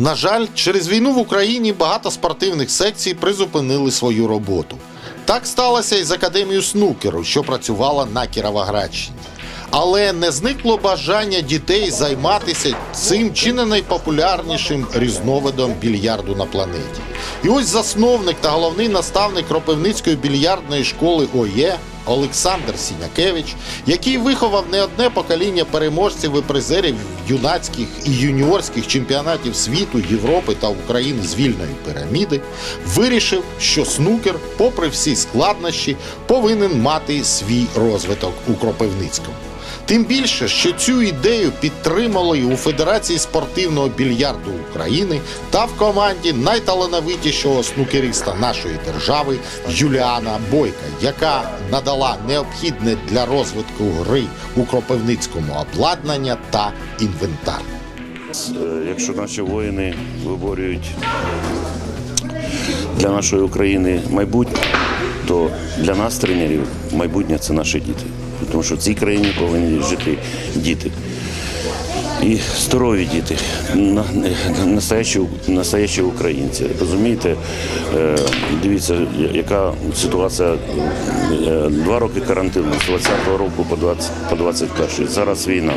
На жаль, через війну в Україні багато спортивних секцій призупинили свою роботу. Так сталося і з академією снукеру, що працювала на Кіровоградщині. Але не зникло бажання дітей займатися цим чи не найпопулярнішим різновидом більярду на планеті. І ось засновник та головний наставник Кропивницької більярдної школи ОЄ Олександр Сінякевич, який виховав не одне покоління переможців і призерів юнацьких і юніорських чемпіонатів світу, Європи та України з вільної піраміди, вирішив, що снукер, попри всі складнощі, повинен мати свій розвиток у Кропивницькому. Тим більше, що цю ідею підтримали у Федерації спортивного більярду України та в команді найталановитішого снукериста нашої держави Юліана Бойка, яка надала необхідне для розвитку гри у Кропивницькому обладнання та інвентар. Е, Якщо наші воїни виборюють для нашої України майбутнє, то для нас, тренерів, майбутнє це наші діти. Тому що в цій країні повинні жити діти. І здорові діти, на- на- настоящі, настоящі українці. Розумієте, Е, дивіться, яка ситуація. Е, Два роки карантину з 20-го року по 20, по 21 Зараз війна.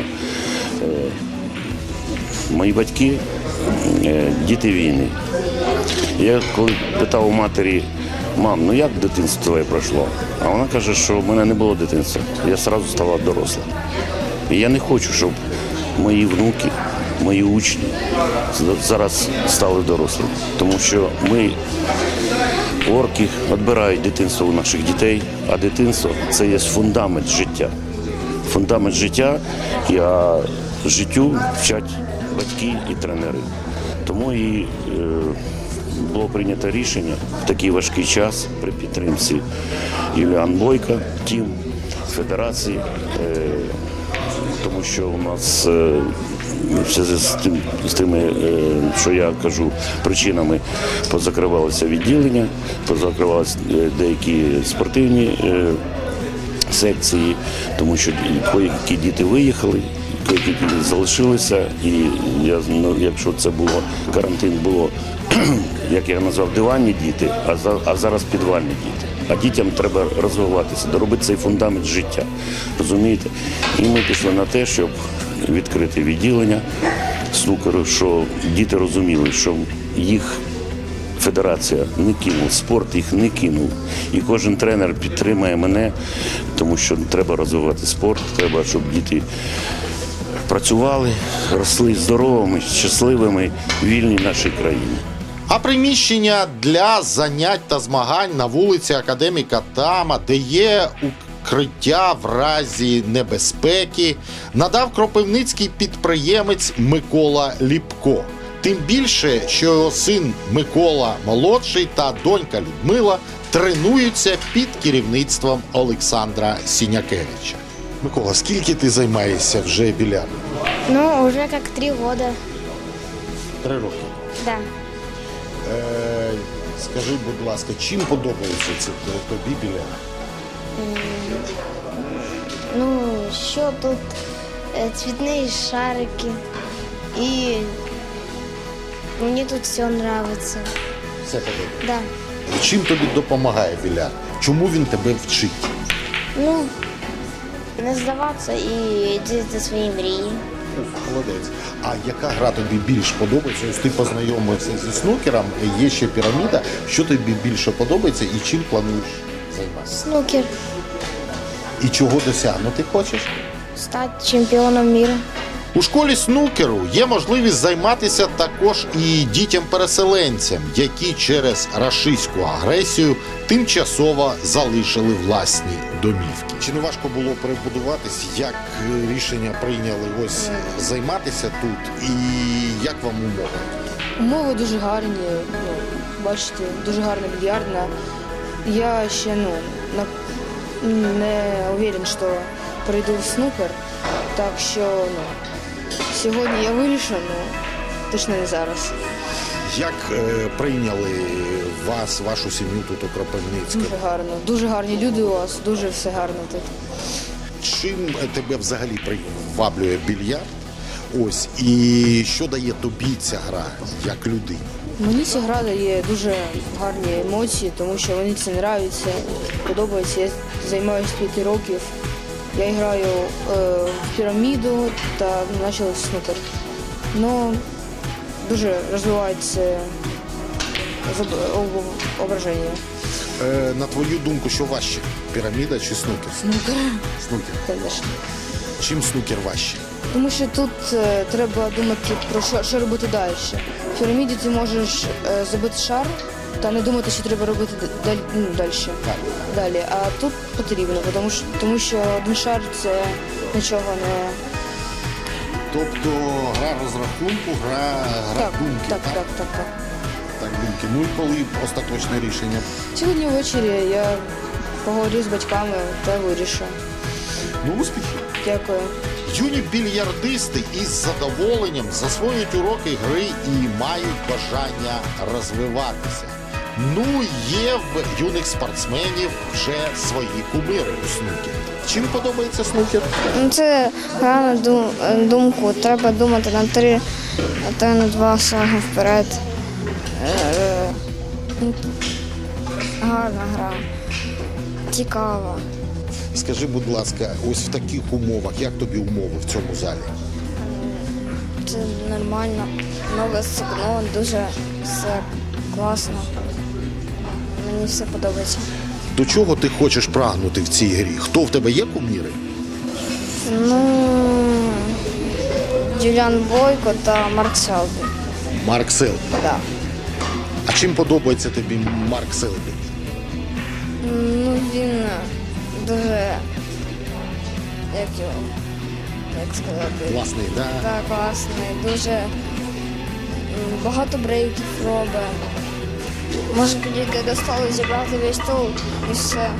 Мої батьки е, діти війни. Я коли питав у матері, мам, ну як дитинство твоє пройшло? А вона каже, що в мене не було дитинства. Я одразу стала доросла. І я не хочу, щоб мої внуки, мої учні зараз стали дорослими. Тому що ми, орки, відбирають дитинство у наших дітей, а дитинство це є фундамент життя. Фундамент життя, а життю вчать батьки і тренери. Тому і е, було прийнято рішення в такий важкий час при підтримці Юліан Бойка, Тім, Федерації, е, тому що у нас е, в зв'язку з тим, з тими, що я кажу, причинами позакривалися відділення, позакривалися е, деякі спортивні. е, секції, тому що деякі діти виїхали, деякі залишилися. І я ну, якщо це було карантин, було як я назвав, диванні діти, а за а зараз підвальні діти. А дітям треба розвиватися, доробити цей фундамент життя. Розумієте? І ми пішли на те, щоб відкрити відділення снукеру, що діти розуміли, що їх Федерація не кинула, спорт їх не кинув. І кожен тренер підтримує мене, тому що треба розвивати спорт, треба, щоб діти працювали, росли здоровими, щасливими, вільні нашій країні. А приміщення для занять та змагань на вулиці Академіка Тама, де є укриття в разі небезпеки, надав кропивницький підприємець Микола Ліпко. Тим більше, що його син Микола молодший та донька Людмила тренуються під керівництвом Олександра Сінякевича. Микола, скільки ти займаєшся вже більярдом? Ну, уже как три года, Три роки. да. Е, скажи, будь ласка, чим подобається це тобі більярд? Ну, еще тут э, цветные шарики. И мне тут все нравится. Все подобається. Да. Чим тобі допомагає більярд? Чому він тебе вчить? Ну, не здаватися і діти свої мрії. Ух, молодець. А яка гра тобі більш подобається? Ось ти познайомився зі снукером, є ще піраміда. Що тобі більше подобається і чим плануєш займатися? Снукер. І чого досягнути хочеш? Стати чемпіоном мира. У школі снукеру є можливість займатися також і дітям-переселенцям, які через рашистську агресію тимчасово залишили власні домівки. Чи не важко було перебудуватись, як е, рішення прийняли ось займатися тут, і як вам умови? Умови дуже гарні. Ну, бачите, дуже гарна більярдна. Я ще ну, не уверен, що прийду в снукер. Так що ну, сьогодні я вирішив, ну точно не зараз. Як е, прийняли вас, вашу сім'ю тут у Кропивницькому? Дуже гарно. Дуже гарні люди у вас, дуже все гарно тут. Чим тебе взагалі приваблює більярд? Ось і що дає тобі ця гра як людині? Мені ця гра дає дуже гарні емоції, тому що мені це подобається, подобається. Я займаюся 5 років. Я граю е, в піраміду та почав снукер. Ну, дуже розвивається ображення. Е, на твою думку, що важче? Піраміда чи снукер? Снукер, Снукер. звісно. Чим снукер важче? Тому що тут е, треба думати про що, що робити далі. В піраміді ти можеш е, забити шар та не думати, що треба робити далі. Ну, далі. далі. А тут потрібно, тому що, тому що один шар це нічого не. Тобто гра розрахунку, гра, гра Так, думки. так, так, так, так. Так, думки. Ну і коли остаточне рішення? Сьогодні ввечері я поговорю з батьками та вирішу. Ну, успіхів. Дякую. Юні більярдисти із задоволенням засвоюють уроки гри і мають бажання розвиватися. Ну, є в юних спортсменів вже свої кумири у снукері. Чим подобається снукер? Ну, це гра на дум- е, думку. Треба думати на три, а то на два шаги вперед. Е, Гарна гра. Цікава. Скажи, будь ласка, ось в таких умовах, як тобі умови в цьому залі? Це нормально. Много сигнал, дуже все класно. Мені все подобається. До чого ти хочеш прагнути в цій грі? Хто в тебе є куміри? Ну, Юліан Бойко та Марк Селбі. Марк Селбі. Да. А чим подобається тобі Марк Селбі? Ну, він дуже. Як його? Як сказати? Класний, да? Так, класний, дуже багато брейків робить. Може тільки достало зібрати весь тул і все.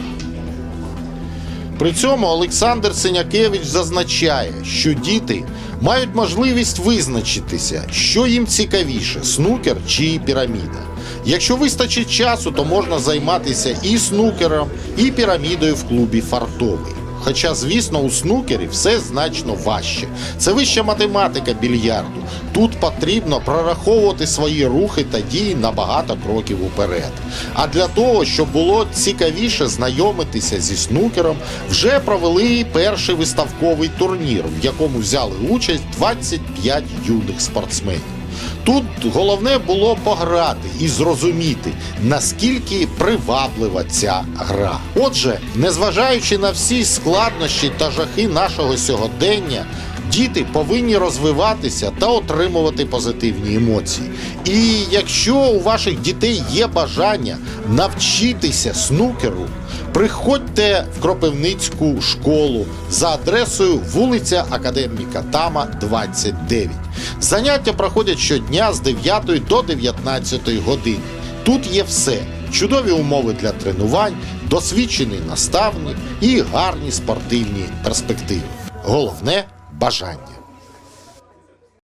При цьому Олександр Синякевич зазначає, що діти мають можливість визначитися, що їм цікавіше снукер чи піраміда. Якщо вистачить часу, то можна займатися і снукером, і пірамідою в клубі фартовий. Хоча, звісно, у снукері все значно важче. Це вища математика більярду. Тут потрібно прораховувати свої рухи та дії на багато кроків уперед. А для того, щоб було цікавіше знайомитися зі снукером, вже провели перший виставковий турнір, в якому взяли участь 25 юних спортсменів. Тут головне було пограти і зрозуміти, наскільки приваблива ця гра. Отже, незважаючи на всі складнощі та жахи нашого сьогодення, діти повинні розвиватися та отримувати позитивні емоції. І якщо у ваших дітей є бажання навчитися снукеру, приходьте в Кропивницьку школу за адресою вулиця Академіка Тама, 29. Заняття проходять щодня з 9 до 19 години. Тут є все: чудові умови для тренувань, досвідчений наставник і гарні спортивні перспективи. Головне бажання.